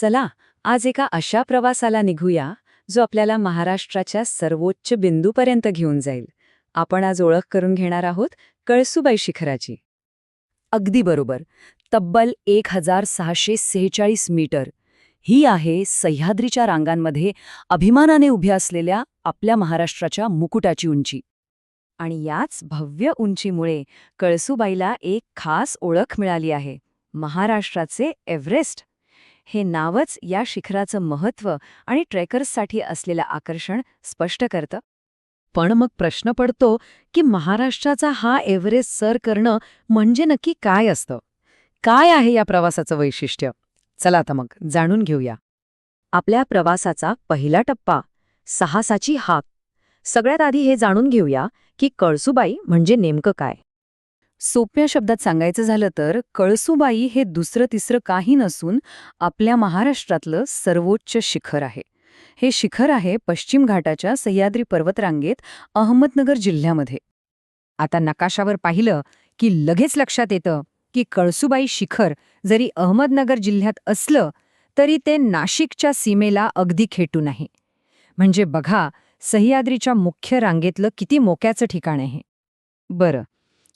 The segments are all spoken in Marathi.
चला आज एका अशा प्रवासाला निघूया जो आपल्याला महाराष्ट्राच्या सर्वोच्च बिंदूपर्यंत घेऊन जाईल. आपण आज ओळख करून घेणार आहोत कळसुबाई शिखराची. अगदी बरोबर. तब्बल एक हजार सहाशे सेहेचाळीस मीटर. ही आहे सह्याद्रीच्या रांगांमध्ये अभिमानाने उभ्या असलेल्या आपल्या महाराष्ट्राच्या मुकुटाची उंची. आणि याच भव्य उंचीमुळे कळसुबाईला एक खास ओळख मिळाली आहे महाराष्ट्राचे एव्हरेस्ट. हे नावच या शिखराचं महत्त्व आणि ट्रेकर्ससाठी असलेलं आकर्षण स्पष्ट करतं. पण मग प्रश्न पडतो की महाराष्ट्राचा हा एव्हरेस्ट सर करणं म्हणजे नक्की काय असतं? काय आहे या प्रवासाचं वैशिष्ट्य? चला आता मग जाणून घेऊया. आपल्या प्रवासाचा पहिला टप्पा साहसाची हाक. सगळ्यात आधी हे जाणून घेऊया की कळसुबाई म्हणजे नेमकं काय? सोप्या शब्दात सांगायचं झालं तर कळसुबाई हे दुसरं तिसरं काही नसून आपल्या महाराष्ट्रातलं सर्वोच्च शिखर आहे. हे शिखर आहे पश्चिम घाटाच्या सह्याद्री पर्वतरांगेत अहमदनगर जिल्ह्यामध्ये. आता नकाशावर पाहिलं की लगेच लक्षात येतं की कळसुबाई शिखर जरी अहमदनगर जिल्ह्यात असलं तरी ते नाशिकच्या सीमेला अगदी खेटून आहे म्हणजे बघा सह्याद्रीच्या मुख्य रांगेतलं किती मोक्याचं ठिकाण आहे. बरं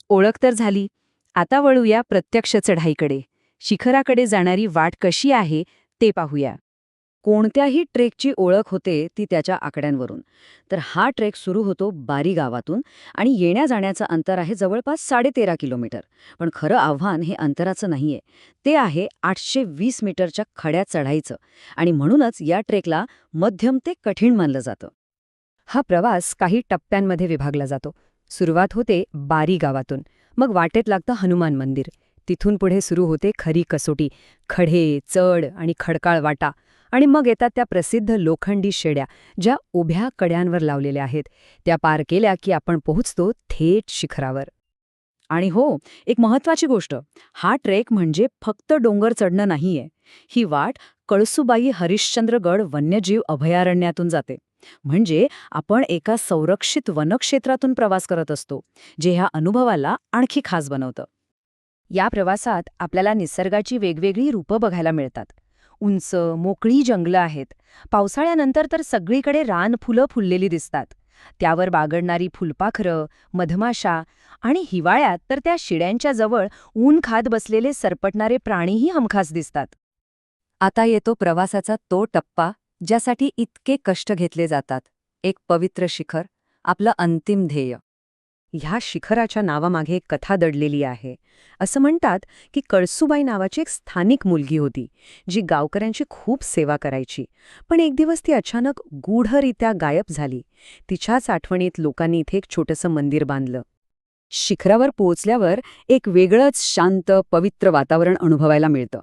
ओळख तर झाली. आता वळूया प्रत्यक्ष चढाईकडे. शिखराकडे जाणारी वाट कशी आहे ते पाहूया. कोणत्याही ट्रेकची ओळख होते ती त्याच्या आकड्यांवरून. तर हा ट्रेक सुरू होतो बारी गावातून आणि येण्या जाण्याचं अंतर आहे जवळपास साडेतेरा किलोमीटर. पण खरं आव्हान हे अंतराचं नाहीये. ते आहे आठशे वीस मीटरच्या खड्या चढाईचं आणि म्हणूनच या ट्रेकला मध्यम ते कठीण मानलं जातं. हा प्रवास काही टप्प्यांमध्ये विभागला जातो. सुरुवात होते बारी गावातून. मग वाटेत लागतं हनुमान मंदिर. तिथून पुढे सुरू होते खरी कसोटी. खडे चढ आणि खडकाळ वाटा. आणि मग येतात त्या प्रसिद्ध लोखंडी शेड्या ज्या उभ्या कड्यांवर लावलेल्या आहेत. त्या पार केल्या की आपण पोहोचतो थेट शिखरावर. आणि हो एक महत्वाची गोष्ट. हा ट्रेक म्हणजे फक्त डोंगर चढणं नाहीये. ही वाट कळसुबाई हरिश्चंद्रगड वन्यजीव अभयारण्यातून जाते. म्हणजे आपण एका संरक्षित वनक्षेत्रातून प्रवास करत असतो जे ह्या अनुभवाला आणखी खास बनवतं. या प्रवासात आपल्याला निसर्गाची वेगवेगळी रूपं बघायला मिळतात. उंच मोकळी जंगलं आहेत. पावसाळ्यानंतर तर सगळीकडे रान फुलं फुललेली दिसतात. त्यावर बागडणारी फुलपाखरं मधमाशा आणि हिवाळ्यात तर त्या शिड्यांच्या जवळ ऊन खात बसलेले सरपटणारे प्राणीही हमखास दिसतात. आता येतो प्रवासाचा तो टप्पा ज्यासाठी इतके कष्ट घेतले जातात. एक पवित्र शिखर आपलं अंतिम ध्येय. ह्या शिखराच्या नावामागे एक कथा दडलेली आहे. असं म्हणतात की कळसुबाई नावाची एक स्थानिक मुलगी होती जी गावकऱ्यांची खूप सेवा करायची. पण एक दिवस ती अचानक गूढरित्या गायब झाली. तिच्याच आठवणीत लोकांनी इथे एक छोटंसं मंदिर बांधलं. शिखरावर पोहोचल्यावर एक वेगळंच शांत पवित्र वातावरण अनुभवायला मिळतं.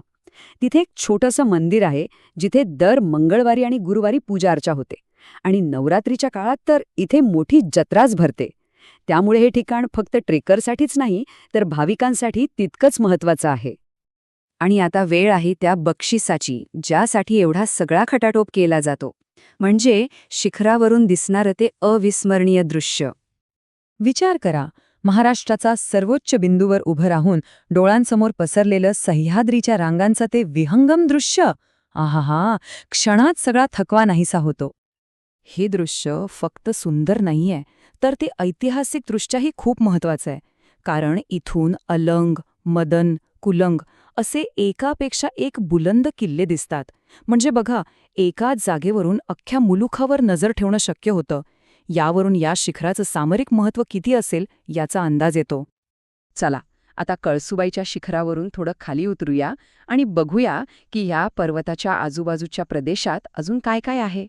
तिथे एक छोटंसं मंदिर आहे जिथे दर मंगळवारी आणि गुरुवारी पूजा अर्चा होते. आणि नवरात्रीच्या काळात तर इथे मोठी जत्राच भरते. त्यामुळे हे ठिकाण फक्त ट्रेकरसाठीच नाही तर भाविकांसाठी तितकंच महत्वाचं आहे. आणि आता वेळ आहे त्या बक्षिसाची ज्यासाठी एवढा सगळा खटाटोप केला जातो. म्हणजे शिखरावरून दिसणारं ते अविस्मरणीय दृश्य. विचार करा महाराष्ट्राचा सर्वोच्च बिंदूवर उभं राहून डोळांसमोर पसरलेलं सह्याद्रीच्या रांगांचं ते विहंगम दृश्य. आहाहा क्षणात सगळा थकवा नाहीसा होतो. हे दृश्य फक्त सुंदर नाहीये तर ते ऐतिहासिकदृष्ट्याही खूप महत्वाचं आहे. कारण इथून अलंग मदन कुलंग असे एकापेक्षा एक बुलंद किल्ले दिसतात. म्हणजे बघा एकाच जागेवरून अख्ख्या मुलुखावर नजर ठेवणं शक्य होतं. यावरून या शिखराचं सामरिक महत्त्व किती असेल याचा अंदाज येतो. चला आता कळसुबाईच्या शिखरावरून थोडं खाली उतरूया आणि बघूया की ह्या पर्वताच्या आजूबाजूच्या प्रदेशात अजून काय काय आहे.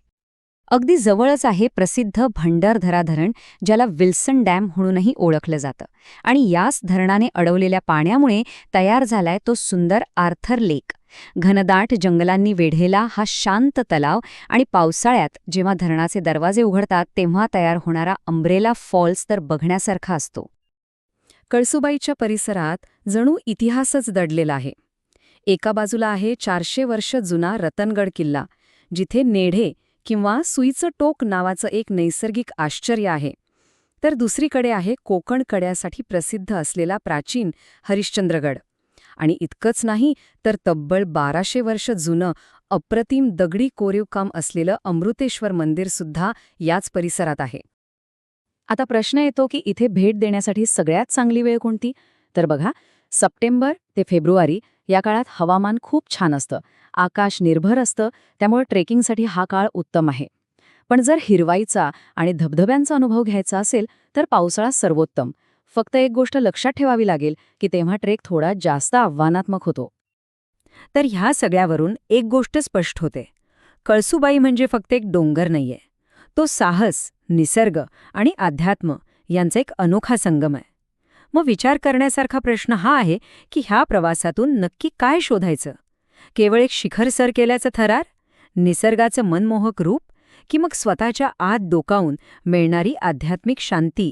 अगदी जवळच आहे प्रसिद्ध भंडारधरा धरण ज्याला विल्सन डॅम म्हणूनही ओळखलं जातं. आणि याच धरणाने अडवलेल्या पाण्यामुळे तयार झालाय तो सुंदर आर्थर लेक. घनदाट जंगलांनी वेढलेला हा शांत तलाव आणि पावसाळ्यात जेव्हा धरणाचे दरवाजे उघडतात तेव्हा तयार होणारा अंब्रेला फॉल्स तर बघण्यासारखा असतो. कळसुबाईच्या परिसरात जणू इतिहासच दडलेला आहे. एका बाजूला आहे चारशे वर्ष जुना रतनगड किल्ला जिथे नेढे किंवा सुईचं टोक नावाचं एक नैसर्गिक आश्चर्य आहे. तर दुसरीकडे आहे कोकण कड्यासाठी प्रसिद्ध असलेला प्राचीन हरिश्चंद्रगड. आणि इतकंच नाही तर तब्बल बाराशे वर्ष जुनं अप्रतिम दगडी कोरीवकाम असलेलं अमृतेश्वर मंदिरसुद्धा याच परिसरात आहे. आता प्रश्न येतो की इथे भेट देण्यासाठी सगळ्यात चांगली वेळ कोणती? तर बघा सप्टेंबर ते फेब्रुवारी या काळात हवामान खूप छान असतं आकाश निर्भर असतं त्यामुळे ट्रेकिंगसाठी हा काळ उत्तम आहे. पण जर हिरवाईचा आणि धबधब्यांचा अनुभव घ्यायचा असेल तर पावसाळा सर्वोत्तम. फक्त एक गोष्ट लक्षात ठेवावी लागेल की तेव्हा ट्रेक थोडा जास्त आव्हानात्मक होतो. तर ह्या सगळ्यावरून एक गोष्ट स्पष्ट होते. कळसुबाई म्हणजे फक्त एक डोंगर नाहीये. तो साहस निसर्ग आणि अध्यात्म यांचा एक अनोखा संगम आहे. मग विचार करण्यासारखा प्रश्न हा आहे की ह्या प्रवासातून नक्की काय शोधायचं? केवळ एक शिखर सर केल्याचं थरार? निसर्गाचं मनमोहक रूप? की मग स्वतःच्या आत डोकावून मिळणारी आध्यात्मिक शांती